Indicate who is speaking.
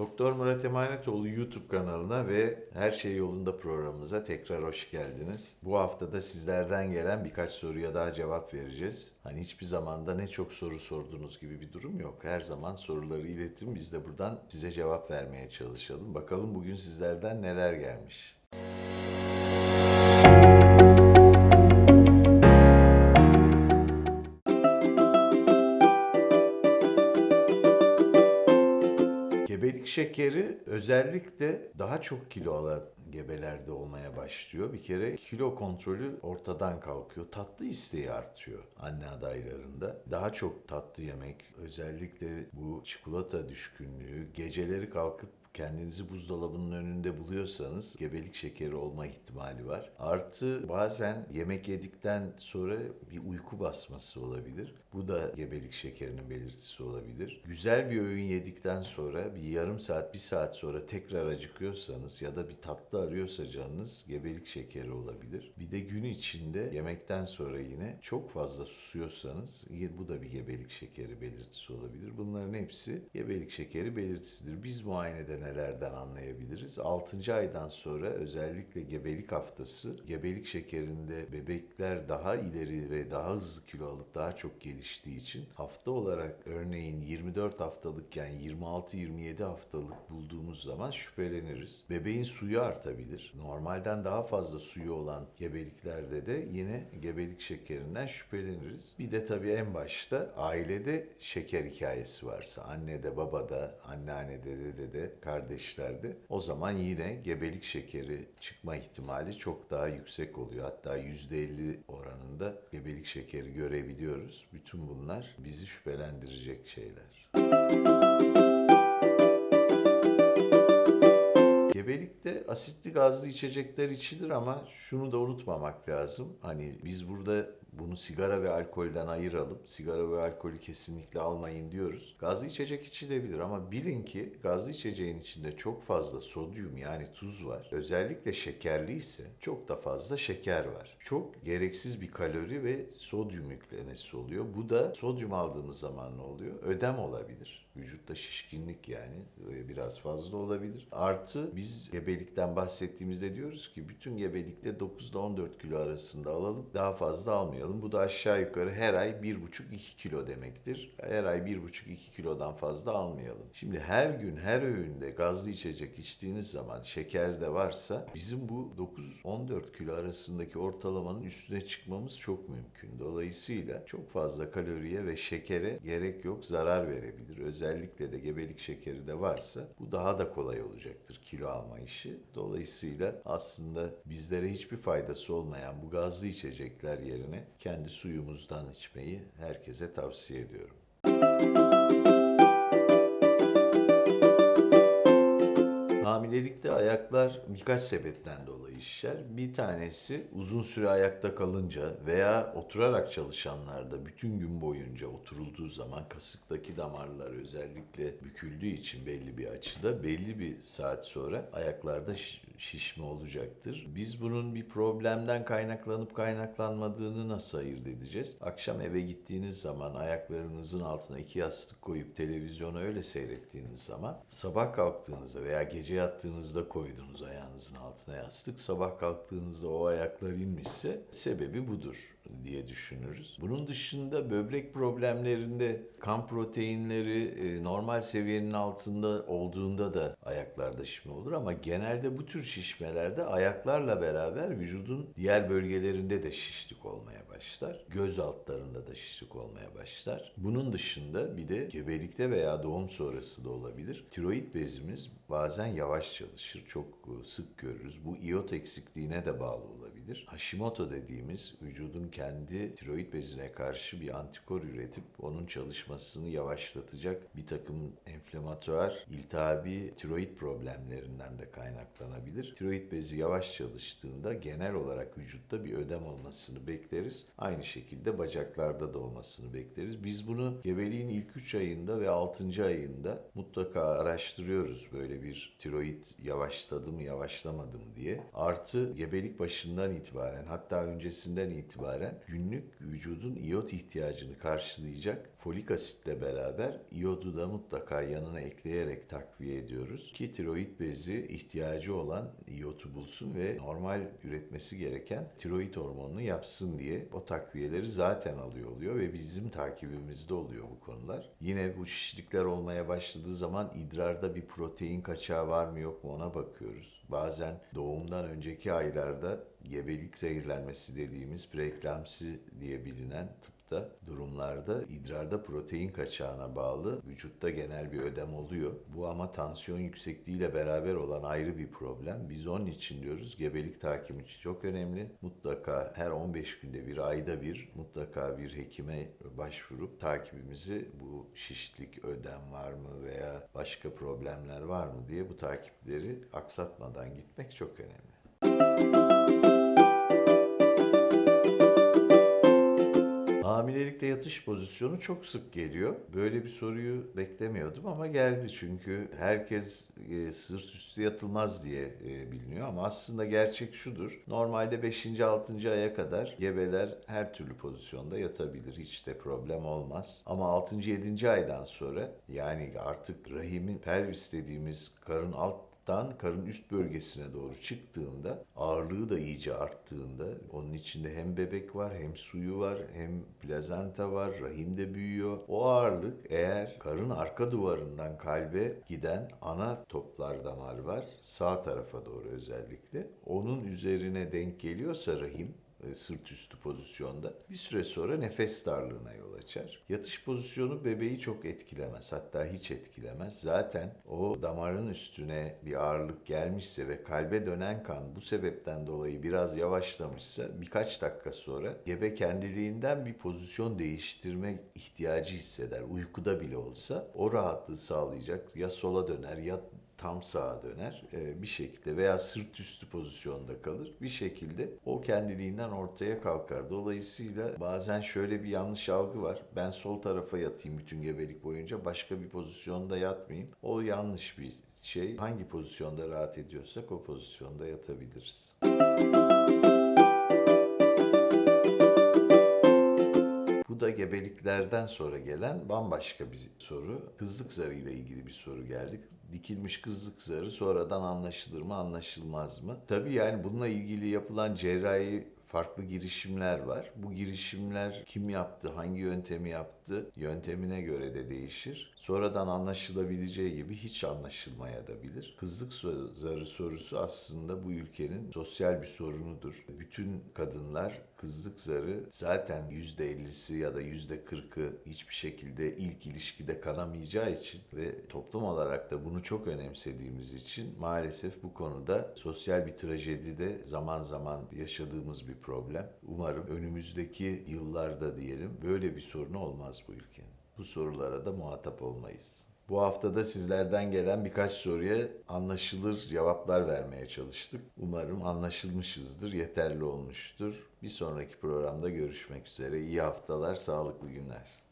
Speaker 1: Doktor Murat Emanetoğlu YouTube kanalına ve Her Şey Yolunda programımıza tekrar hoş geldiniz. Bu hafta da sizlerden gelen birkaç soruya daha cevap vereceğiz. Hani hiçbir zamanda ne çok soru sorduğunuz gibi bir durum yok. Her zaman soruları iletin biz de buradan size cevap vermeye çalışalım. Bakalım bugün sizlerden neler gelmiş. Şekeri özellikle daha çok kilo alan gebelerde olmaya başlıyor. Bir kere kilo kontrolü ortadan kalkıyor. Tatlı isteği artıyor anne adaylarında. Daha çok tatlı yemek, özellikle bu çikolata düşkünlüğü, geceleri kalkıp kendinizi buzdolabının önünde buluyorsanız gebelik şekeri olma ihtimali var. Artı bazen yemek yedikten sonra bir uyku basması olabilir. Bu da gebelik şekerinin belirtisi olabilir. Güzel bir öğün yedikten sonra bir yarım saat, bir saat sonra tekrar acıkıyorsanız ya da bir tatlı arıyorsa canınız gebelik şekeri olabilir. Bir de gün içinde yemekten sonra yine çok fazla susuyorsanız bu da bir gebelik şekeri belirtisi olabilir. Bunların hepsi gebelik şekeri belirtisidir. Biz muayenede nelerden anlayabiliriz? 6. aydan sonra özellikle gebelik haftası gebelik şekerinde bebekler daha ileri ve daha hızlı kilo alıp daha çok geliştiği için hafta olarak örneğin 24 haftalıkken 26-27 haftalık bulduğumuz zaman şüpheleniriz. Bebeğin suyu artabilir. Normalden daha fazla suyu olan gebeliklerde de yine gebelik şekerinden şüpheleniriz. Bir de tabii en başta ailede şeker hikayesi varsa annede, babada, anneannede, dedede, kardeşlerde o zaman yine gebelik şekeri çıkma ihtimali çok daha yüksek oluyor. Hatta %50 oranında gebelik şekeri görebiliyoruz. Bütün bunlar bizi şüphelendirecek şeyler. Gebelikte asitli gazlı içecekler içilir ama şunu da unutmamak lazım. Hani biz burada bunu sigara ve alkolden ayıralım. Sigara ve alkolü kesinlikle almayın diyoruz. Gazlı içecek içilebilir ama bilin ki gazlı içeceğin içinde çok fazla sodyum yani tuz var. Özellikle şekerli ise çok da fazla şeker var. Çok gereksiz bir kalori ve sodyum yüklemesi oluyor. Bu da sodyum aldığımız zaman ne oluyor? Ödem olabilir. Vücutta şişkinlik yani e, biraz fazla olabilir. Artı biz gebelikten bahsettiğimizde diyoruz ki bütün gebelikte 9 ile 14 kilo arasında alalım. Daha fazla almayalım. Bu da aşağı yukarı her ay 1,5-2 kilo demektir. Her ay 1,5-2 kilodan fazla almayalım. Şimdi her gün her öğünde gazlı içecek içtiğiniz zaman şeker de varsa bizim bu 9-14 kilo arasındaki ortalamanın üstüne çıkmamız çok mümkün. Dolayısıyla çok fazla kaloriye ve şekere gerek yok zarar verebilir. Özellikle de gebelik şekeri de varsa bu daha da kolay olacaktır kilo alma işi. Dolayısıyla aslında bizlere hiçbir faydası olmayan bu gazlı içecekler yerine kendi suyumuzdan içmeyi herkese tavsiye ediyorum. Hamilelikte ayaklar birkaç sebepten dolayı şişer. Bir tanesi uzun süre ayakta kalınca veya oturarak çalışanlarda bütün gün boyunca oturulduğu zaman kasıktaki damarlar özellikle büküldüğü için belli bir açıda belli bir saat sonra ayaklarda şişme olacaktır. Biz bunun bir problemden kaynaklanıp kaynaklanmadığını nasıl ayırt edeceğiz? Akşam eve gittiğiniz zaman ayaklarınızın altına iki yastık koyup televizyonu öyle seyrettiğiniz zaman sabah kalktığınızda veya gece yattığınızda koyduğunuz ayağınızın altına yastık sabah kalktığınızda o ayaklar inmişse sebebi budur diye düşünürüz. Bunun dışında böbrek problemlerinde kan proteinleri e, normal seviyenin altında olduğunda da ayaklarda şişme olur ama genelde bu tür şişmelerde ayaklarla beraber vücudun diğer bölgelerinde de şişlik olmaya başlar. Göz altlarında da şişlik olmaya başlar. Bunun dışında bir de gebelikte veya doğum sonrası da olabilir. Tiroid bezimiz bazen yavaş çalışır. Çok e, sık görürüz. Bu iot eksikliğine de bağlı olabilir. Hashimoto dediğimiz vücudun kendi tiroid bezine karşı bir antikor üretip onun çalışmasını yavaşlatacak bir takım enflamatuar, iltihabi tiroid problemlerinden de kaynaklanabilir. Tiroid bezi yavaş çalıştığında genel olarak vücutta bir ödem olmasını bekleriz. Aynı şekilde bacaklarda da olmasını bekleriz. Biz bunu gebeliğin ilk 3 ayında ve 6. ayında mutlaka araştırıyoruz böyle bir tiroid yavaşladı mı yavaşlamadı mı diye. Artı gebelik başından itibaren hatta öncesinden itibaren günlük vücudun iot ihtiyacını karşılayacak folik asitle beraber iyodu da mutlaka yanına ekleyerek takviye ediyoruz ki tiroid bezi ihtiyacı olan iyotu bulsun ve normal üretmesi gereken tiroid hormonunu yapsın diye o takviyeleri zaten alıyor oluyor ve bizim takibimizde oluyor bu konular. Yine bu şişlikler olmaya başladığı zaman idrarda bir protein kaçağı var mı yok mu ona bakıyoruz. Bazen doğumdan önceki aylarda gebelik zehirlenmesi dediğimiz preeklamsi diye bilinen tıpta durumlarda idrarda protein kaçağına bağlı vücutta genel bir ödem oluyor. Bu ama tansiyon yüksekliğiyle beraber olan ayrı bir problem. Biz onun için diyoruz gebelik takimi için çok önemli. Mutlaka her 15 günde bir ayda bir mutlaka bir hekime başvurup takibimizi bu şişlik ödem var mı veya başka problemler var mı diye bu takipleri aksatmadan gitmek çok önemli. Hamilelikte yatış pozisyonu çok sık geliyor. Böyle bir soruyu beklemiyordum ama geldi çünkü herkes e, sırt üstü yatılmaz diye e, biliniyor ama aslında gerçek şudur. Normalde 5. 6. aya kadar gebeler her türlü pozisyonda yatabilir. Hiç de problem olmaz. Ama 6. 7. aydan sonra yani artık rahimin pelvis dediğimiz karın alt dan karın üst bölgesine doğru çıktığında ağırlığı da iyice arttığında onun içinde hem bebek var hem suyu var hem plazenta var rahim de büyüyor. O ağırlık eğer karın arka duvarından kalbe giden ana toplar damar var sağ tarafa doğru özellikle onun üzerine denk geliyorsa rahim sırt üstü pozisyonda bir süre sonra nefes darlığına yol açar. Yatış pozisyonu bebeği çok etkilemez. Hatta hiç etkilemez. Zaten o damarın üstüne bir ağırlık gelmişse ve kalbe dönen kan bu sebepten dolayı biraz yavaşlamışsa birkaç dakika sonra gebe kendiliğinden bir pozisyon değiştirme ihtiyacı hisseder. Uykuda bile olsa o rahatlığı sağlayacak. Ya sola döner ya tam sağa döner e, bir şekilde veya sırt üstü pozisyonda kalır. Bir şekilde o kendiliğinden ortaya kalkar. Dolayısıyla bazen şöyle bir yanlış algı var. Ben sol tarafa yatayım bütün gebelik boyunca başka bir pozisyonda yatmayayım. O yanlış bir şey. Hangi pozisyonda rahat ediyorsak o pozisyonda yatabiliriz. Da gebeliklerden sonra gelen bambaşka bir soru. Kızlık zarı ile ilgili bir soru geldi. Dikilmiş kızlık zarı sonradan anlaşılır mı, anlaşılmaz mı? Tabii yani bununla ilgili yapılan cerrahi farklı girişimler var. Bu girişimler kim yaptı, hangi yöntemi yaptı, yöntemine göre de değişir. Sonradan anlaşılabileceği gibi hiç anlaşılmaya da bilir. Kızlık zarı sorusu aslında bu ülkenin sosyal bir sorunudur. Bütün kadınlar kızlık zarı zaten %50'si ya da %40'ı hiçbir şekilde ilk ilişkide kanamayacağı için ve toplum olarak da bunu çok önemsediğimiz için maalesef bu konuda sosyal bir trajedi de zaman zaman yaşadığımız bir problem. Umarım önümüzdeki yıllarda diyelim böyle bir sorunu olmaz bu ülkenin. Bu sorulara da muhatap olmayız. Bu haftada sizlerden gelen birkaç soruya anlaşılır cevaplar vermeye çalıştık. Umarım anlaşılmışızdır, yeterli olmuştur. Bir sonraki programda görüşmek üzere. İyi haftalar, sağlıklı günler.